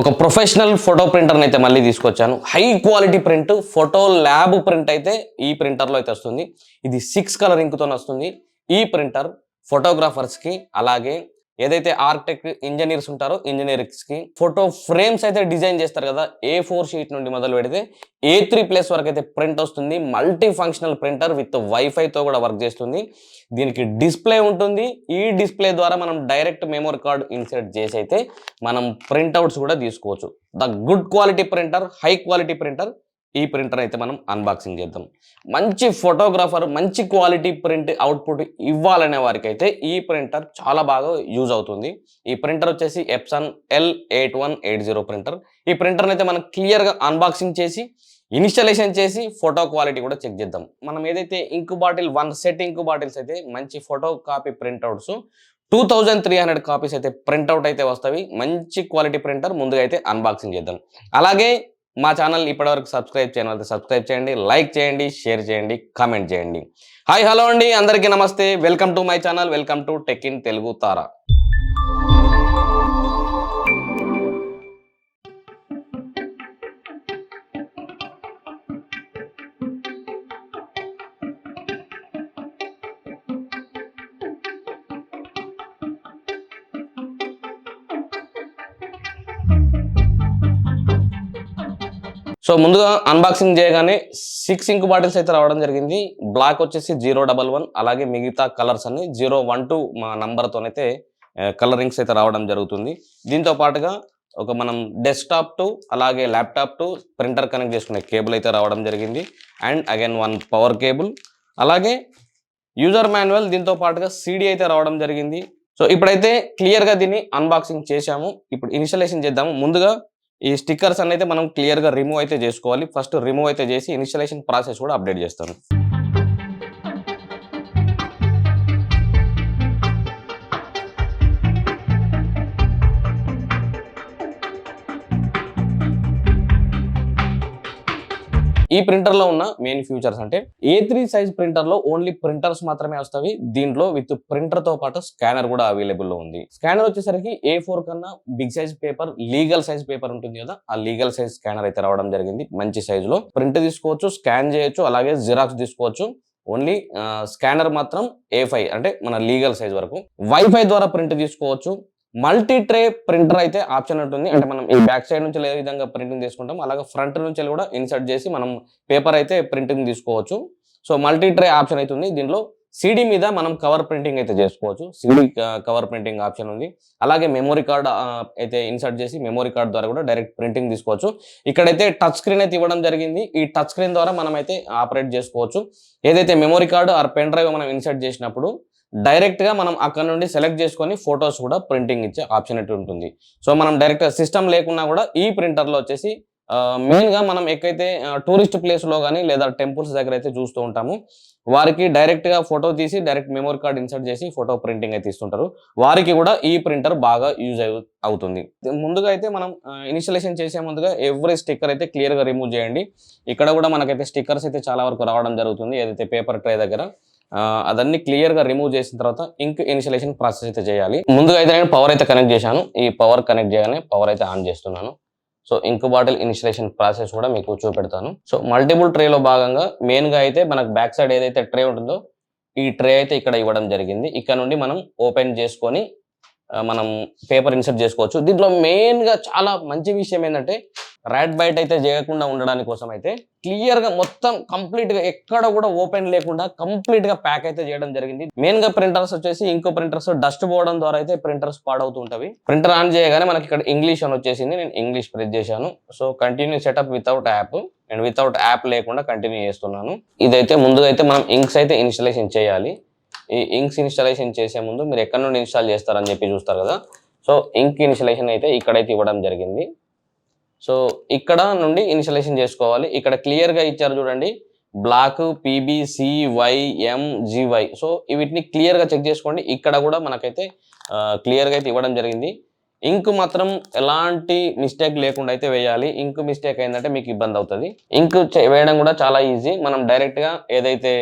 ఒక professional photo ప్రింటర్ని అయితే మళ్ళీ తీసుకొచ్చాను. High quality print photo lab print అయితే ఈ ప్రింటర్లో అయితే వస్తుంది. ఇది సిక్స్ కలర్ ఇంకుతో వస్తుంది. ఈ ప్రింటర్ ఫోటోగ్రాఫర్స్కి అలాగే ఏదైతే ఆర్కిటెక్ట్ ఇంజనీర్స్ ఉంటారో ఇంజనీర్స్కి ఫోటో ఫ్రేమ్స్ అయితే డిజైన్ చేస్తారు కదా ఏ ఫోర్ షీట్ నుండి మొదలు పెడితే ఏ త్రీ ప్లస్ వరకు అయితే ప్రింట్ వస్తుంది. మల్టీ ఫంక్షనల్ ప్రింటర్ విత్ వైఫైతో కూడా వర్క్ చేస్తుంది. దీనికి డిస్ప్లే ఉంటుంది. ఈ డిస్ప్లే ద్వారా మనం డైరెక్ట్ మెమరీ కార్డ్ ఇన్సర్ట్ చేసి అయితే మనం ప్రింట్అవుట్స్ కూడా తీసుకోవచ్చు. The good quality printer high quality printer ఈ ప్రింటర్ అయితే మనం అన్బాక్సింగ్ చేద్దాం. మంచి ఫోటోగ్రాఫర్ మంచి క్వాలిటీ ప్రింట్ అవుట్పుట్ ఇవ్వాలనే వారికి అయితే ఈ ప్రింటర్ చాలా బాగా యూజ్ అవుతుంది. ఈ ప్రింటర్ వచ్చేసి Epson L eight one eight zero printer ఈ ప్రింటర్ని అయితే మనం క్లియర్గా అన్బాక్సింగ్ చేసి ఇనిషియలైజేషన్ చేసి ఫోటో క్వాలిటీ కూడా చెక్ చేద్దాం. మనం ఏదైతే ink bottle one set ink bottles అయితే మంచి photo copy printouts two thousand three hundred copies అయితే ప్రింట్అవుట్ అయితే వస్తాయి. మంచి క్వాలిటీ ప్రింటర్ ముందుగా అయితే అన్బాక్సింగ్ చేద్దాం. అలాగే మా ఛానల్ ఇప్పటివరకు సబ్స్క్రైబ్ చేయడం అయితే సబ్స్క్రైబ్ చేయండి లైక్ చేయండి షేర్ చేయండి కామెంట్ చేయండి. హాయ్ హలో అండి. అందరికీ నమస్తే. Welcome to my channel. Welcome to tech in Telugu Tara. So ముందుగా అన్బాక్సింగ్ చేయగానే సిక్స్ ఇంక్ బాటిల్స్ అయితే రావడం జరిగింది. బ్లాక్ వచ్చేసి జీరో డబల్ వన్ అలాగే మిగతా కలర్స్ అన్ని జీరో వన్ టూ మా నంబర్తోనైతే కలరింగ్స్ అయితే రావడం జరుగుతుంది. దీంతో పాటుగా ఒక మనం డెస్క్టాప్ టు అలాగే ల్యాప్టాప్ టు ప్రింటర్ కనెక్ట్ చేసుకునే కేబుల్ అయితే రావడం జరిగింది. And again one power cable అలాగే యూజర్ మాన్యువల్ దీంతో పాటుగా సీడీ అయితే రావడం జరిగింది. సో ఇప్పుడైతే క్లియర్గా దీన్ని అన్బాక్సింగ్ చేశాము. ఇప్పుడు ఇనిషియలైజేషన్ చేద్దాము. ముందుగా ఈ స్టిక్కర్స్ అనేది మనం క్లియర్గా రిమూవ్ అయితే చేసుకోవాలి. ఫస్ట్ రిమూవ్ అయితే చేసి ఇనిషియలైజేషన్ ప్రాసెస్ కూడా అప్డేట్ చేస్తాను. ఈ ప్రింటర్లో ఉన్న మెయిన్ ఫ్యూచర్స్ అంటే ఏ త్రీ సైజ్ ప్రింటర్లో ఓన్లీ ప్రింటర్స్ మాత్రమే వస్తాయి దీంట్లో విత్ ప్రింటర్తో పాటు స్కానర్ కూడా అవైలబుల్లో ఉంది. స్కానర్ వచ్చేసరికి ఏ ఫోర్ కన్నా big size paper legal size paper ఉంటుంది కదా ఆ లీగల్ సైజ్ స్కానర్ అయితే రావడం జరిగింది మంచి సైజ్లో ప్రింట్ తీసుకోవచ్చు స్కాన్ చేయొచ్చు అలాగే జిరాక్స్ తీసుకోవచ్చు. ఓన్లీ స్కానర్ మాత్రం ఏ ఫైవ్ అంటే మన లీగల్ సైజ్ వరకు. వైఫై ద్వారా ప్రింట్ తీసుకోవచ్చు. మల్టీ ట్రే ప్రింటర్ అయితే ఆప్షన్ ఉంటుంది. అంటే మనం ఈ బ్యాక్ సైడ్ నుంచి ఏ విధంగా ప్రింటింగ్ తీసుకుంటాం అలాగే ఫ్రంట్ నుంచి కూడా ఇన్సర్ట్ చేసి మనం పేపర్ అయితే ప్రింటింగ్ తీసుకోవచ్చు. సో మల్టీ ట్రే ఆప్షన్ అయితే దీనిలో దీంట్లో సిడి మీద మనం కవర్ ప్రింటింగ్ అయితే చేసుకోవచ్చు. సిడి కవర్ ప్రింటింగ్ ఆప్షన్ ఉంది. అలాగే మెమొరీ కార్డ్ uh, అయితే ఇన్సర్ట్ చేసి మెమరీ కార్డ్ ద్వారా కూడా డైరెక్ట్ ప్రింటింగ్ తీసుకోవచ్చు. ఇక్కడైతే టచ్ స్క్రీన్ అయితే ఇవ్వడం జరిగింది. ఈ టచ్ స్క్రీన్ ద్వారా మనం అయితే ఆపరేట్ చేసుకోవచ్చు. ఏదైతే memory card or pen drive మనం ఇన్సర్ట్ చేసినప్పుడు డైరెక్ట్గా మనం అక్కడ నుండి సెలెక్ట్ చేసుకొని ఫొటోస్ కూడా ప్రింటింగ్ ఇచ్చే ఆప్షన్ అయితే ఉంటుంది. సో మనం డైరెక్ట్ సిస్టమ్ లేకున్నా కూడా ఈ ప్రింటర్లో వచ్చేసి మెయిన్గా మనం ఎక్కైతే టూరిస్ట్ ప్లేస్లో కానీ లేదా టెంపుల్స్ దగ్గర అయితే చూస్తూ ఉంటాము వారికి డైరెక్ట్గా ఫోటో తీసి డైరెక్ట్ మెమరీ కార్డ్ ఇన్సర్ట్ చేసి ఫోటో ప్రింటింగ్ అయితే ఇస్తుంటారు. వారికి కూడా ఈ ప్రింటర్ బాగా యూజ్ అవుతుంది. ముందుగా అయితే మనం ఇనిషియలైజేషన్ చేసే ముందుగా ఎవ్రీ స్టిక్కర్ అయితే క్లియర్గా రిమూవ్ చేయండి. ఇక్కడ కూడా మనకైతే స్టిక్కర్స్ అయితే చాలా వరకు రావడం జరుగుతుంది ఏదైతే పేపర్ ట్రే దగ్గర. అదన్నీ క్లియర్గా రిమూవ్ చేసిన తర్వాత ఇంక్ ఇనిషియలైజేషన్ ప్రాసెస్ అయితే చేయాలి. ముందుగా అయితే నేను పవర్ అయితే కనెక్ట్ చేశాను. ఈ పవర్ కనెక్ట్ చేయగానే పవర్ అయితే ఆన్ చేస్తున్నాను. So ink bottle initialization process కూడా మీకు చూపెడతాను. సో మల్టిపుల్ ట్రేలో భాగంగా మెయిన్గా అయితే మనకు బ్యాక్ సైడ్ ఏదైతే ట్రే ఉంటుందో ఈ ట్రే అయితే ఇక్కడ ఇవ్వడం జరిగింది. ఇక్కడ నుండి మనం ఓపెన్ చేసుకొని మనం పేపర్ ఇన్సర్ట్ చేసుకోవచ్చు. దీంట్లో మెయిన్గా చాలా మంచి విషయం ఏంటంటే రైట్ బైట్ అయితే చేయకుండా ఉండడానికి కోసం అయితే క్లియర్గా మొత్తం కంప్లీట్గా ఎక్కడ కూడా ఓపెన్ లేకుండా కంప్లీట్గా ప్యాక్ అయితే చేయడం జరిగింది. మెయిన్గా ప్రింటర్స్ వచ్చేసి ఇంకో ప్రింటర్స్ డస్ట్ పోవడం ద్వారా అయితే ప్రింటర్స్ పాడవుతుంటవి ప్రింటర్ ఆన్ చేయగానే మనకి ఇక్కడ ఇంగ్లీష్ అని వచ్చేసింది. నేను ఇంగ్లీష్ ప్రెస్ చేశాను. So continue setup without app నేను వితౌట్ యాప్ లేకుండా కంటిన్యూ చేస్తున్నాను. ఇదైతే ముందుగా అయితే మనం ఇంక్స్ అయితే ఇన్స్టాలేషన్ చేయాలి. ఈ ఇంక్స్ ఇన్స్టాలేషన్ చేసే ముందు మీరు ఎక్కడ నుండి ఇన్స్టాల్ చేస్తారని చెప్పి చూస్తారు కదా. సో ఇంక్ ఇన్స్టాలేషన్ అయితే ఇక్కడైతే ఇవ్వడం జరిగింది. సో ఇక్కడ నుండి ఇన్స్టలేషన్ చేసుకోవాలి. ఇక్కడ క్లియర్గా ఇచ్చారు చూడండి. Black PBC YM GY so వీటిని క్లియర్గా చెక్ చేసుకోండి. ఇక్కడ కూడా మనకైతే క్లియర్గా అయితే ఇవ్వడం జరిగింది. ఇంక్ మాత్రం ఎలాంటి మిస్టేక్ లేకుండా అయితే వేయాలి. ఇంక్ మిస్టేక్ అయిందంటే మీకు ఇబ్బంది అవుతుంది. ఇంక్ వేయడం కూడా చాలా ఈజీ. మనం డైరెక్ట్గా ఏదైతే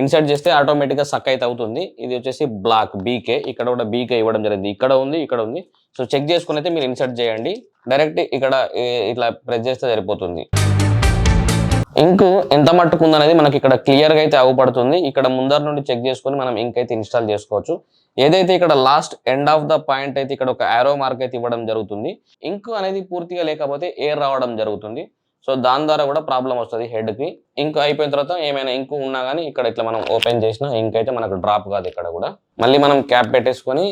ఇన్సర్ట్ చేస్తే ఆటోమేటిక్గా సక్ అయితే అవుతుంది. ఇది వచ్చేసి బ్లాక్ బీకే ఇక్కడ కూడా బీకే ఇవ్వడం జరిగింది. ఇక్కడ ఉంది ఇక్కడ ఉంది. సో చెక్ చేసుకుని అయితే మీరు ఇన్సర్ట్ చేయండి. డైరెక్ట్ ఇక్కడ ఇట్లా ప్రెస్ చేస్తే సరిపోతుంది. ఇంక్ ఎంత మట్టుకు ఉందనేది మనకి ఇక్కడ క్లియర్గా అయితే అవ్వబడుతుంది ఇక్కడ ముందర నుండి చెక్ చేసుకుని మనం ఇంక్ అయితే ఇన్స్టాల్ చేసుకోవచ్చు. ఏదైతే ఇక్కడ last end of the point అయితే ఇక్కడ ఒక ఆరో మార్క్ అయితే ఇవ్వడం జరుగుతుంది. ఇంక్ అనేది పూర్తిగా లేకపోతే ఎయిర్ రావడం జరుగుతుంది. సో దాని ద్వారా కూడా ప్రాబ్లం వస్తుంది హెడ్కి ఇంక్ అయిపోయిన తర్వాత ఏమైనా ఇంకు ఉన్నా కానీ ఇక్కడ ఇట్లా మనం ఓపెన్ చేసినా ఇంక్ అయితే మనకు డ్రాప్ కాదు ఇక్కడ కూడా. మళ్ళీ మనం క్యాప్ పెట్టేసుకొని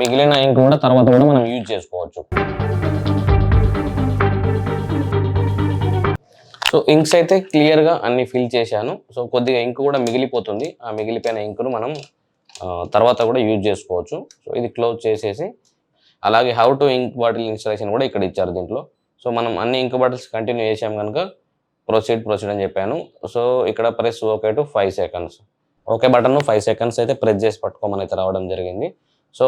మిగిలిన ఇంక్ కూడా తర్వాత కూడా మనం యూజ్ చేసుకోవచ్చు. సో ఇంక్స్ అయితే క్లియర్గా అన్ని ఫిల్ చేశాను. సో కొద్దిగా ఇంక్ కూడా మిగిలిపోతుంది. ఆ మిగిలిపోయిన ఇంకును మనం తర్వాత కూడా యూజ్ చేసుకోవచ్చు. సో ఇది క్లోజ్ చేసేసి అలాగే how to ink bottle installation కూడా ఇక్కడ ఇచ్చారు దీంట్లో. సో మనం అన్ని ఇంక్యుబేటర్స్ కంటిన్యూ చేసాం కనుక ప్రొసీడ్ ప్రొసీడ్ అని చెప్పాను. సో ఇక్కడ press okay to five seconds. Okay button five seconds అయితే ప్రెస్ చేసి పట్టుకోమని అయితే రావడం జరిగింది. సో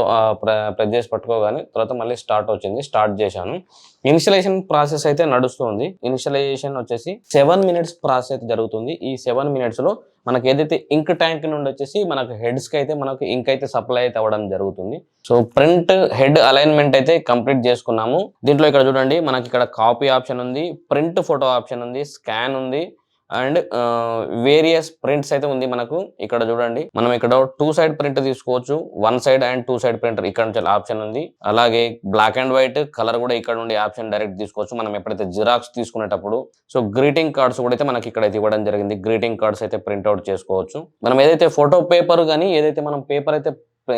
ప్రెస్ చేసి పట్టుకోగానే తర్వాత మళ్ళీ స్టార్ట్ వచ్చింది. స్టార్ట్ చేశాను. ఇనిషియలైజేషన్ ప్రాసెస్ అయితే నడుస్తుంది. ఇనిషియలైజేషన్ వచ్చేసి సెవెన్ మినిట్స్ ప్రాసెస్ అయితే జరుగుతుంది. ఈ సెవెన్ మినిట్స్లో మనకి ఏదైతే ఇంక్ ట్యాంక్ నుండి వచ్చేసి మనకు హెడ్స్కి అయితే మనకు ఇంక్ అయితే సప్లై అయితే అవ్వడం జరుగుతుంది. సో ప్రింట్ హెడ్ అలైన్మెంట్ అయితే కంప్లీట్ చేసుకున్నాము. దీంట్లో ఇక్కడ చూడండి మనకి ఇక్కడ కాపీ ఆప్షన్ ఉంది ప్రింట్ ఫోటో ఆప్షన్ ఉంది స్కాన్ ఉంది. అండ్ వేరియస్ ప్రింట్స్ అయితే ఉంది మనకు. ఇక్కడ చూడండి. మనం ఇక్కడ టూ సైడ్ ప్రింట్ తీసుకోవచ్చు. One side and two side printer ఇక్కడ నుంచి ఆప్షన్ ఉంది. అలాగే బ్లాక్ అండ్ వైట్ కలర్ కూడా ఇక్కడ నుండి ఆప్షన్ డైరెక్ట్ తీసుకోవచ్చు. మనం ఎప్పుడైతే జిరాక్స్ తీసుకునేటప్పుడు. సో గ్రీటింగ్ కార్డ్స్ కూడా అయితే మనకి ఇక్కడ ఇవ్వడం జరిగింది. గ్రీటింగ్ కార్డ్స్ అయితే ప్రింట్ అవుట్ చేసుకోవచ్చు. మనం ఏదైతే ఫోటో పేపర్ కానీ ఏదైతే మనం పేపర్ అయితే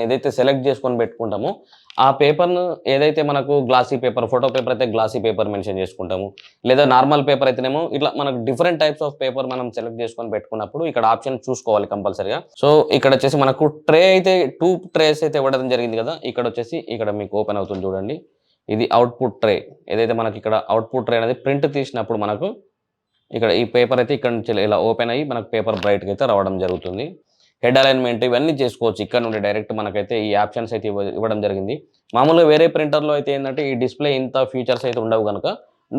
ఏదైతే సెలెక్ట్ చేసుకొని పెట్టుకుంటామో ఆ పేపర్ను ఏదైతే మనకు గ్లాసీ పేపర్ ఫోటో పేపర్ అయితే గ్లాసీ పేపర్ మెన్షన్ చేసుకుంటాము. లేదా నార్మల్ పేపర్ అయితేనేమో ఇట్లా మనకు డిఫరెంట్ టైప్స్ ఆఫ్ పేపర్ మనం సెలెక్ట్ చేసుకొని పెట్టుకున్నప్పుడు ఇక్కడ ఆప్షన్ చూసుకోవాలి కంపల్సరీగా. సో ఇక్కడ వచ్చేసి మనకు ట్రే అయితే టూ ట్రేస్ అయితే ఇవ్వడం జరిగింది కదా ఇక్కడ వచ్చేసి ఇక్కడ మీకు ఓపెన్ అవుతుంది చూడండి. ఇది అవుట్పుట్ ట్రే. ఏదైతే మనకి ఇక్కడ అవుట్పుట్ ట్రే అనేది ప్రింట్ తీసినప్పుడు మనకు ఇక్కడ ఈ పేపర్ అయితే ఇక్కడ నుంచి ఇలా ఓపెన్ అయ్యి మనకు పేపర్ బ్రైట్గా అయితే రావడం జరుగుతుంది. హెడ్ అలైన్మెంట్ ఇవన్నీ చేసుకోవచ్చు. ఇక్కడ నుండి డైరెక్ట్ మనకైతే ఈ ఆప్షన్స్ అయితే ఇవ్వడం జరిగింది. మామూలుగా వేరే ప్రింటర్లో అయితే ఏంటంటే ఈ డిస్ప్లే ఇంత ఫీచర్స్ అయితే ఉండవు కనుక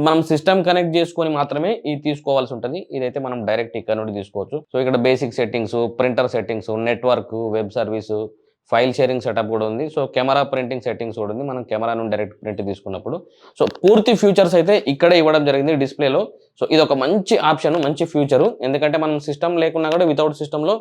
మనం సిస్టమ్ కనెక్ట్ చేసుకొని మాత్రమే ఇది తీసుకోవాల్సి ఉంటుంది. ఇదైతే మనం డైరెక్ట్ ఇక్కడ నుండి తీసుకోవచ్చు. సో ఇక్కడ basic settings printer settings network web service file sharing setup కూడా ఉంది. సో కెమెరా ప్రింటింగ్ సెట్టింగ్స్ కూడా ఉంది. మనం కెమెరా నుండి డైరెక్ట్ ప్రింట్ తీసుకున్నప్పుడు. సో పూర్తి ఫ్యూచర్స్ అయితే ఇక్కడే ఇవ్వడం జరిగింది డిస్ప్లేలో. సో ఇది ఒక మంచి ఆప్షన్ మంచి ఫ్యూచర్. ఎందుకంటే మనం సిస్టమ్ లేకున్నా కూడా వితౌట్ సిస్టంలో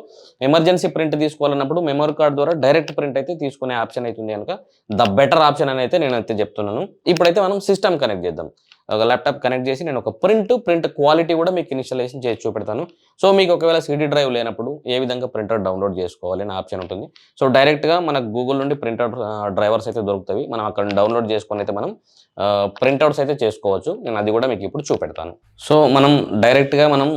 ఎమర్జెన్సీ ప్రింట్ తీసుకోవాలన్నప్పుడు మెమరీ కార్డ్ ద్వారా డైరెక్ట్ ప్రింట్ అయితే తీసుకునే ఆప్షన్ అవుతుంది కనుక ద బెటర్ ఆప్షన్ అని అయితే నేను అయితే చెప్తున్నాను. ఇప్పుడైతే మనం సిస్టమ్ కనెక్ట్ చేద్దాం. ఒక ల్యాప్టాప్ కనెక్ట్ చేసి నేను ఒక ప్రింట్ ప్రింట్ క్వాలిటీ కూడా మీకు ఇనిషియలైజేషన్ చేసి చూపెడతాను. సో మీకు ఒకవేళ సిడీ డ్రైవ్ లేనప్పుడు ఏ విధంగా ప్రింటర్ డౌన్లోడ్ చేసుకోవాలి అనే ఆప్షన్ ఉంటుంది. సో డైరెక్ట్గా మనకు గూగుల్ నుండి ప్రింటర్ డ్రైవర్స్ అయితే దొరుకుతాయి మనం అక్కడ డౌన్లోడ్ చేసుకొని అయితే మనం ప్రింట్అవుట్స్ అయితే చేసుకోవచ్చు. నేను అది కూడా మీకు ఇప్పుడు చూపెడతాను. సో మనం డైరెక్ట్గా మనం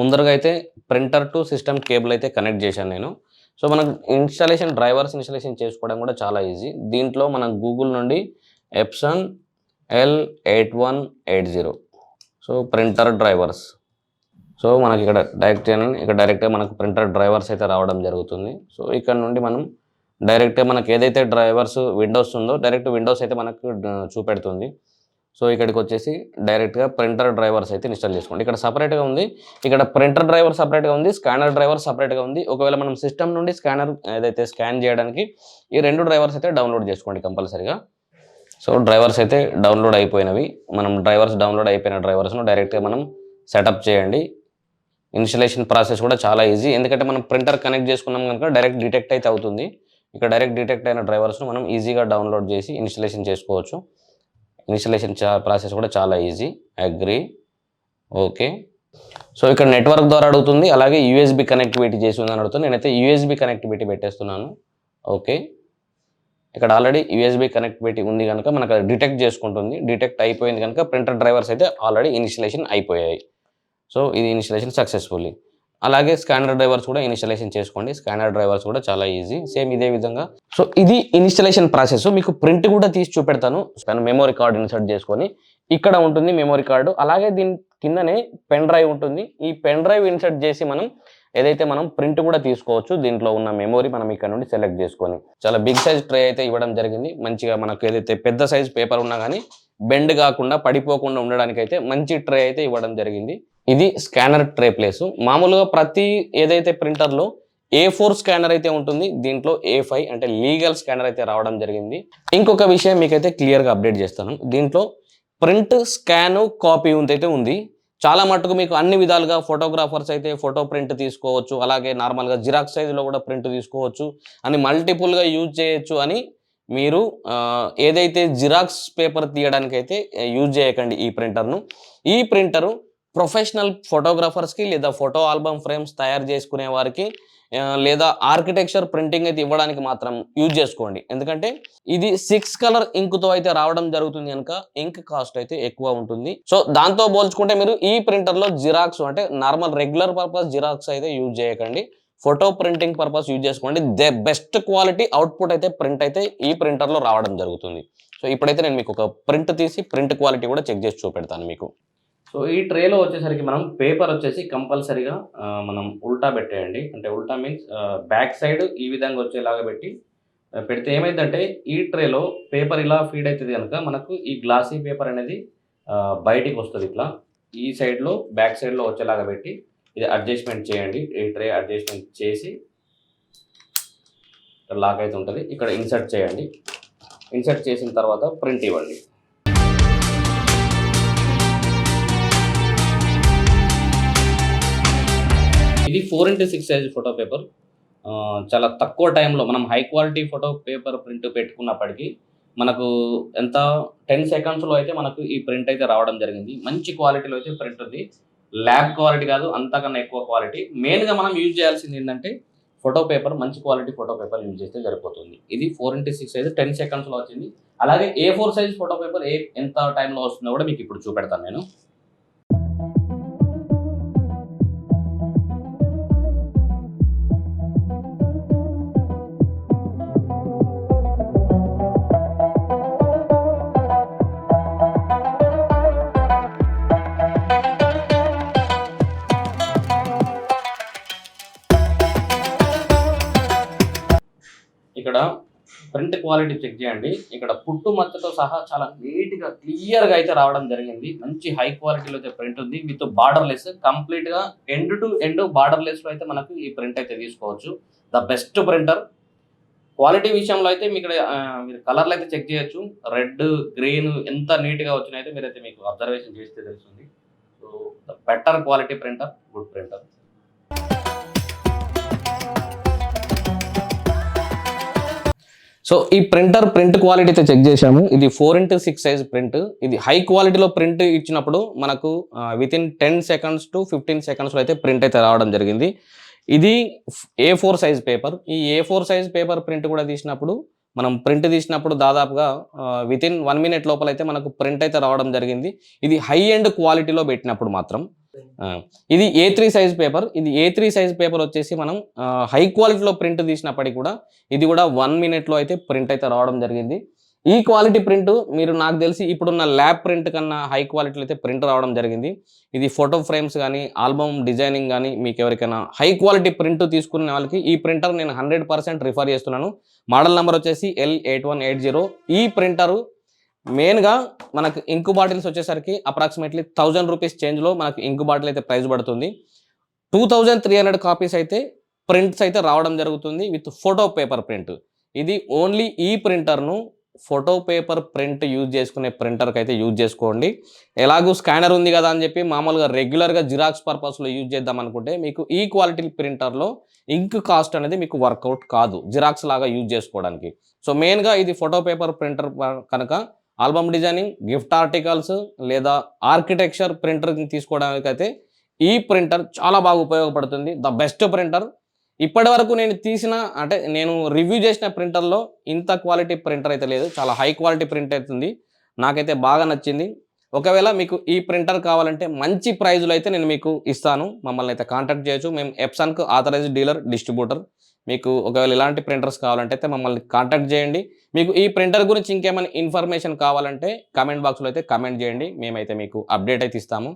ముందరగా అయితే ప్రింటర్ టు సిస్టమ్ కేబుల్ అయితే కనెక్ట్ చేశాను నేను. సో మనకు ఇన్స్టాలేషన్ డ్రైవర్స్ ఇన్స్టాలేషన్ చేసుకోవడం కూడా చాలా ఈజీ దీంట్లో మనం గూగుల్ నుండి Epson L eight one eight zero so printer drivers so మనకి ఇక్కడ డైరెక్ట్ ఇక్కడ డైరెక్ట్గా మనకు ప్రింటర్ డ్రైవర్స్ అయితే రావడం జరుగుతుంది. సో ఇక్కడ నుండి మనం డైరెక్ట్గా మనకి ఏదైతే డ్రైవర్స్ విండోస్ ఉందో డైరెక్ట్ విండోస్ అయితే మనకు చూపెడుతుంది. సో ఇక్కడికి వచ్చేసి డైరెక్ట్గా ప్రింటర్ డ్రైవర్స్ అయితే ఇన్స్టాల్ చేసుకోండి. ఇక్కడ సపరేట్గా ఉంది ఇక్కడ ప్రింటర్ డ్రైవర్ సపరేట్గా ఉంది స్కానర్ డ్రైవర్ సపరేట్గా ఉంది. ఒకవేళ మనం సిస్టమ్ నుండి స్కానర్ ఏదైతే స్కాన్ చేయడానికి ఈ రెండు డ్రైవర్స్ అయితే డౌన్లోడ్ చేసుకోండి కంపల్సరీగా. సో డ్రైవర్స్ అయితే డౌన్లోడ్ అయిపోయినవి. మనం డ్రైవర్స్ డౌన్లోడ్ అయిపోయిన డ్రైవర్స్ను డైరెక్ట్గా మనం సెటప్ చేయండి. ఇన్స్టలేషన్ ప్రాసెస్ కూడా చాలా ఈజీ. ఎందుకంటే మనం ప్రింటర్ కనెక్ట్ చేసుకున్నాం కనుక డైరెక్ట్ డిటెక్ట్ అయితే అవుతుంది. ఇక్కడ డైరెక్ట్ డిటెక్ట్ అయిన డ్రైవర్స్ను మనం ఈజీగా డౌన్లోడ్ చేసి ఇన్స్టలేషన్ చేసుకోవచ్చు. ఇన్స్టలేషన్ చా ప్రాసెస్ కూడా చాలా ఈజీ. అగ్రీ ఓకే సో ఇక్కడ నెట్వర్క్ ద్వారా అడుగుతుంది. అలాగే యూఎస్బి కనెక్టివిటీ చేసి ఉందని అడుగుతుంది. నేనైతే యూఎస్బి కనెక్టివిటీ పెట్టేస్తున్నాను. ఓకే ఇక్కడ ఆల్రెడీ యూఎస్బి కనెక్టివిటీ ఉంది కనుక మనకు డిటెక్ట్ చేసుకుంటుంది. డిటెక్ట్ అయిపోయింది కనుక ప్రింటర్ డ్రైవర్స్ అయితే ఆల్రెడీ ఇనిషియలేషన్ అయిపోయాయి. సో ఇది ఇనిషియలైజేషన్ సక్సెస్ఫుల్లీ. అలాగే స్కానర్ డ్రైవర్స్ కూడా ఇనిషియలైజేషన్ చేసుకోండి. స్కానర్ డ్రైవర్స్ కూడా చాలా ఈజీ. సేమ్ ఇదే విధంగా. సో ఇది ఇన్స్టలేషన్ ప్రాసెస్. మీకు ప్రింట్ కూడా తీసి చూపెడతాను. కానీ మెమొరీ కార్డు ఇన్సర్ట్ చేసుకొని ఇక్కడ ఉంటుంది మెమరీ కార్డు. అలాగే దీని కిందనే పెన్ డ్రైవ్ ఉంటుంది. ఈ పెన్ డ్రైవ్ ఇన్సర్ట్ చేసి మనం ఏదైతే మనం ప్రింట్ కూడా తీసుకోవచ్చు దీంట్లో ఉన్న మెమొరీ మనం ఇక్కడ నుండి సెలెక్ట్ చేసుకొని. చాలా బిగ్ సైజ్ ట్రే అయితే ఇవ్వడం జరిగింది. మంచిగా మనకు ఏదైతే పెద్ద సైజ్ పేపర్ ఉన్నా కానీ బెండ్ కాకుండా పడిపోకుండా ఉండడానికి అయితే మంచి ట్రే అయితే ఇవ్వడం జరిగింది. ఇది స్కానర్ ట్రే ప్లేసు. మామూలుగా ప్రతి ఏదైతే ప్రింటర్లో ఏ ఫోర్ స్కానర్ అయితే ఉంటుంది దీంట్లో ఏ ఫైవ్ అంటే లీగల్ స్కానర్ అయితే రావడం జరిగింది. ఇంకొక విషయం మీకైతే క్లియర్గా అప్డేట్ చేస్తాను. దీంట్లో ప్రింట్ స్కాన్ కాపీ ఉందైతే ఉంది. చాలా మటుకు మీకు అన్ని విధాలుగా ఫోటోగ్రాఫర్స్ అయితే ఫోటో ప్రింట్ తీసుకోవచ్చు అలాగే నార్మల్గా జిరాక్స్ సైజులో కూడా ప్రింట్ తీసుకోవచ్చు అని మల్టిపుల్గా యూజ్ చేయొచ్చు అని మీరు ఏదైతే జిరాక్స్ పేపర్ తీయడానికైతే యూజ్ చేయకండి ఈ ప్రింటర్ను. ఈ ప్రింటరు ప్రొఫెషనల్ ఫోటోగ్రాఫర్స్కి లేదా ఫోటో ఆల్బమ్ ఫ్రేమ్స్ తయారు చేసుకునే వారికి లేదా ఆర్కిటెక్చర్ ప్రింటింగ్ అయితే ఇవ్వడానికి మాత్రం యూజ్ చేసుకోండి. ఎందుకంటే ఇది సిక్స్ కలర్ ఇంక్తో అయితే రావడం జరుగుతుంది కనుక ఇంక్ కాస్ట్ అయితే ఎక్కువ ఉంటుంది. సో దాంతో పోల్చుకుంటే మీరు ఈ ప్రింటర్లో జిరాక్స్ అంటే నార్మల్ రెగ్యులర్ పర్పస్ జిరాక్స్ అయితే యూజ్ చేయకండి. ఫోటో ప్రింటింగ్ పర్పస్ యూజ్ చేసుకోండి. దే బెస్ట్ క్వాలిటీ అవుట్పుట్ అయితే ప్రింట్ అయితే ఈ ప్రింటర్లో రావడం జరుగుతుంది. సో ఇప్పుడైతే నేను మీకు ఒక ప్రింట్ తీసి ప్రింట్ క్వాలిటీ కూడా చెక్ చేసి చూపెడతాను మీకు. సో ఈ ట్రేలో వచ్చేసరికి మనం పేపర్ వచ్చేసి కంపల్సరీగా మనం ఉల్టా పెట్టేయండి. అంటే ఉల్టా మీన్స్ బ్యాక్ సైడ్ ఈ విధంగా వచ్చేలాగా పెట్టి పెడితే ఏమైందంటే ఈ ట్రేలో పేపర్ ఇలా ఫీడ్ అవుతుంది కనుక మనకు ఈ గ్లాసీ పేపర్ అనేది బయటికి వస్తుంది ఇట్లా. ఈ సైడ్లో బ్యాక్ సైడ్లో వచ్చేలాగా పెట్టి ఇది అడ్జస్ట్మెంట్ చేయండి. ఈ ట్రే అడ్జస్ట్మెంట్ చేసి లాక్ అయితే ఉంటుంది ఇక్కడ ఇన్సర్ట్ చేయండి. ఇన్సర్ట్ చేసిన తర్వాత ప్రింట్ ఇవ్వండి. ఇది four into six size photo paper. చాలా తక్కువ టైంలో మనం high quality photo paper print పెట్టుకున్నప్పటికీ మనకు ఎంత టెన్ సెకండ్స్లో అయితే మనకు ఈ ప్రింట్ అయితే రావడం జరిగింది. మంచి క్వాలిటీలో అయితే ప్రింట్ ఉంది. ల్యాబ్ క్వాలిటీ కాదు అంతకన్నా ఎక్కువ క్వాలిటీ. మెయిన్గా మనం యూజ్ చేయాల్సింది ఏంటంటే ఫోటో పేపర్ మంచి క్వాలిటీ ఫోటో పేపర్ యూజ్ చేస్తే సరిపోతుంది. ఇది four into six size ten సెకండ్స్లో వచ్చింది. అలాగే A four size photo paper A ఎంత టైంలో వస్తుందో కూడా మీకు ఇప్పుడు చూపెడతాను నేను. ఇక్కడ ప్రింట్ క్వాలిటీ చెక్ చేయండి. ఇక్కడ పుట్టు మచ్చతో సహా చాలా నీట్గా క్లియర్గా అయితే రావడం జరిగింది. మంచి హై క్వాలిటీలో అయితే ప్రింట్ ఉంది. విత్ బార్డర్ లెస్ కంప్లీట్గా ఎండ్ టు ఎండ్ బార్డర్ లెస్లో అయితే మనకు ఈ ప్రింట్ అయితే తీసుకోవచ్చు. ద బెస్ట్ ప్రింటర్ క్వాలిటీ విషయంలో అయితే మీకు ఇక్కడ, మీరు కలర్లు అయితే చెక్ చేయొచ్చు. రెడ్ గ్రీన్ ఎంత నీట్గా అయితే మీరైతే మీకు అబ్జర్వేషన్ చేస్తే తెలుస్తుంది. So the better quality printer good printer so ఈ ప్రింటర్ ప్రింట్ క్వాలిటీ అయితే చెక్ చేశాము. ఇది four into six size print. ఇది హై క్వాలిటీలో ప్రింట్ ఇచ్చినప్పుడు మనకు within ten seconds to fifteen సెకండ్స్లో అయితే ప్రింట్ అయితే రావడం జరిగింది. ఇది ఏ ఫోర్ సైజ్ పేపర్ ఈ A four size paper print కూడా తీసినప్పుడు మనం ప్రింట్ తీసినప్పుడు దాదాపుగా విత్ ఇన్ వన్ మినిట్ లోపల అయితే మనకు ప్రింట్ అయితే రావడం జరిగింది. ఇది హై ఎండ్ క్వాలిటీలో పెట్టినప్పుడు మాత్రం. ఇది ఏ త్రీ సైజ్ పేపర్ ఇది ఏ త్రీ సైజ్ పేపర్ వచ్చేసి మనం హై క్వాలిటీలో ప్రింట్ తీసినప్పటికీ కూడా ఇది కూడా వన్ మినిట్లో అయితే ప్రింట్ అయితే రావడం జరిగింది. ఈ క్వాలిటీ ప్రింట్ మీరు నాకు తెలిసి ఇప్పుడున్న ల్యాబ్ ప్రింట్ కన్నా హై క్వాలిటీలో అయితే ప్రింట్ రావడం జరిగింది. ఇది ఫోటో ఫ్రేమ్స్ కానీ ఆల్బమ్ డిజైనింగ్ కానీ మీకు ఎవరికైనా హై క్వాలిటీ ప్రింట్ తీసుకునే వాళ్ళకి ఈ ప్రింటర్ నేను హండ్రెడ్ పర్సెంట్ రిఫర్ చేస్తున్నాను. మోడల్ నెంబర్ వచ్చేసి L eight one eight zero ఈ ప్రింటరు మెయిన్గా మనకు ఇంకు బాటిల్స్ వచ్చేసరికి అప్రాక్సిమేట్లీ థౌజండ్ రూపీస్ చేంజ్లో మనకు ఇంకు బాటిల్ అయితే ప్రైస్ పడుతుంది. Two thousand three hundred copies అయితే ప్రింట్స్ అయితే రావడం జరుగుతుంది విత్ ఫోటో పేపర్ ప్రింట్ ఇది ఓన్లీ ఈ ప్రింటర్ను ఫోటో పేపర్ ప్రింట్ యూజ్ చేసుకునే ప్రింటర్కి అయితే యూజ్ చేసుకోండి. ఎలాగూ స్కానర్ ఉంది కదా అని చెప్పి మామూలుగా రెగ్యులర్గా జిరాక్స్ పర్పస్లో యూజ్ చేద్దాం అనుకుంటే మీకు ఈ క్వాలిటీ ప్రింటర్లో ఇంక్ కాస్ట్ అనేది మీకు వర్కౌట్ కాదు. జిరాక్స్ లాగా యూజ్ చేసుకోవడానికి. సో మెయిన్గా ఇది ఫోటో పేపర్ ప్రింటర్ కనుక ఆల్బమ్ డిజైనింగ్ గిఫ్ట్ ఆర్టికల్స్ లేదా ఆర్కిటెక్చర్ ప్రింటర్ని తీసుకోవడానికి అయితే ఈ ప్రింటర్ చాలా బాగా ఉపయోగపడుతుంది. ద బెస్ట్ ప్రింటర్ ఇప్పటి వరకు నేను తీసిన అంటే నేను రివ్యూ చేసిన ప్రింటర్లో ఇంత క్వాలిటీ ప్రింటర్ అయితే లేదు. చాలా హై క్వాలిటీ ప్రింట్ అవుతుంది. నాకైతే బాగా నచ్చింది. ఒకవేళ మీకు ఈ ప్రింటర్ కావాలంటే మంచి ప్రైజ్లో అయితే నేను మీకు ఇస్తాను. మమ్మల్ని అయితే కాంటాక్ట్ చేయొచ్చు. మేము ఎప్సన్కు ఆథరైజ్డ్ డీలర్ డిస్ట్రిబ్యూటర్ మీకు ఒకవేళ ఇలాంటి ప్రింటర్స్ కావాలంటే అయితే మమ్మల్ని కాంటాక్ట్ చేయండి. మీకు ఈ ప్రింటర్ గురించి ఇంకేమైనా ఇన్ఫర్మేషన్ కావాలంటే కమెంట్ బాక్స్లో అయితే కమెంట్ చేయండి. మేమైతే మీకు అప్డేట్ అయితే ఇస్తాము.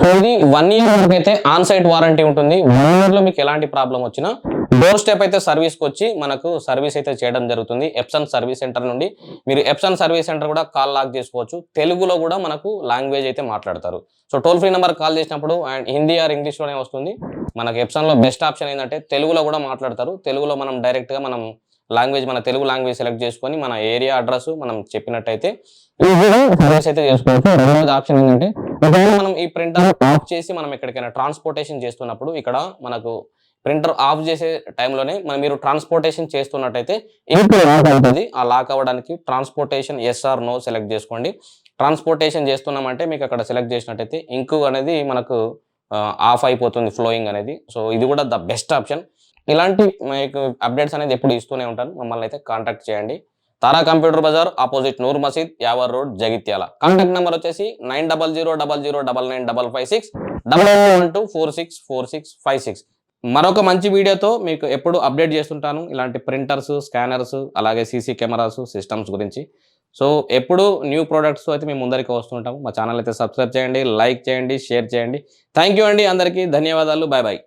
సో ఇది వన్ ఇయర్ వరకు అయితే ఆన్ సైట్ వారంటీ ఉంటుంది వన్ ఇయర్లో మీకు ఎలాంటి ప్రాబ్లం వచ్చినా డోర్ స్టెప్ అయితే సర్వీస్కి వచ్చి మనకు సర్వీస్ అయితే చేయడం జరుగుతుంది. ఎప్సన్ సర్వీస్ సెంటర్ నుండి మీరు ఎప్సన్ సర్వీస్ సెంటర్ కూడా కాల్ లాక్ చేసుకోవచ్చు. తెలుగులో కూడా మనకు లాంగ్వేజ్ అయితే మాట్లాడతారు. So toll free number call చేసినప్పుడు అండ్ హిందీ ఆర్ ఇంగ్లీష్లోనే వస్తుంది. మనకు ఎప్సన్లో బెస్ట్ ఆప్షన్ ఏంటంటే తెలుగులో కూడా మాట్లాడతారు. తెలుగులో మనం డైరెక్ట్గా మనం లాంగ్వేజ్ మన తెలుగు లాంగ్వేజ్ సెలెక్ట్ చేసుకొని మన ఏరియా అడ్రస్ మనం చెప్పినట్టయితే సర్వీస్ అయితే చేసుకోవచ్చు. రెండోది ఆప్షన్ ఏంటంటే ఒకవేళ మనం ఈ ప్రింటర్ ఆఫ్ చేసి మనం ఎక్కడికైనా ట్రాన్స్పోర్టేషన్ చేస్తున్నప్పుడు ఇక్కడ మనకు ప్రింటర్ ఆఫ్ చేసే టైంలోనే మనం మీరు ట్రాన్స్పోర్టేషన్ చేస్తున్నట్టయితే ఇంక్ లాక్ అవుతుంది. ఆ లాక్ అవ్వడానికి ట్రాన్స్పోర్టేషన్ ఎస్ఆర్ నో సెలెక్ట్ చేసుకోండి. ట్రాన్స్పోర్టేషన్ చేస్తున్నామంటే మీకు అక్కడ సెలెక్ట్ చేసినట్టయితే ఇంక్ అనేది మనకు ఆఫ్ అయిపోతుంది ఫ్లోయింగ్ అనేది. సో ఇది కూడా ద బెస్ట్ ఆప్షన్. ఇలాంటి మీకు అప్డేట్స్ అనేది ఎప్పుడు ఇస్తూనే ఉంటాను. మమ్మల్ని అయితే కాంటాక్ట్ చేయండి. Tara computer bazaar opposite Noor Masjid Yavar road Jagtial. Contact number వచ్చేసి nine double zero double zero double nine double five six double one two four six four six five six. మరొక మంచి వీడియోతో మీకు ఎప్పుడు update చేస్తుంటాను. ఇలాంటి printers scanners అలాగే CC cameras systems గురించి. సో ఎప్పుడు న్యూ ప్రోడక్ట్స్ అయితే మేము ముందరికి వస్తుంటాము. మా ఛానల్ అయితే సబ్స్క్రైబ్ చేయండి లైక్ చేయండి షేర్ చేయండి. థ్యాంక్ యూ అండి అందరికీ. ధన్యవాదాలు. Bye bye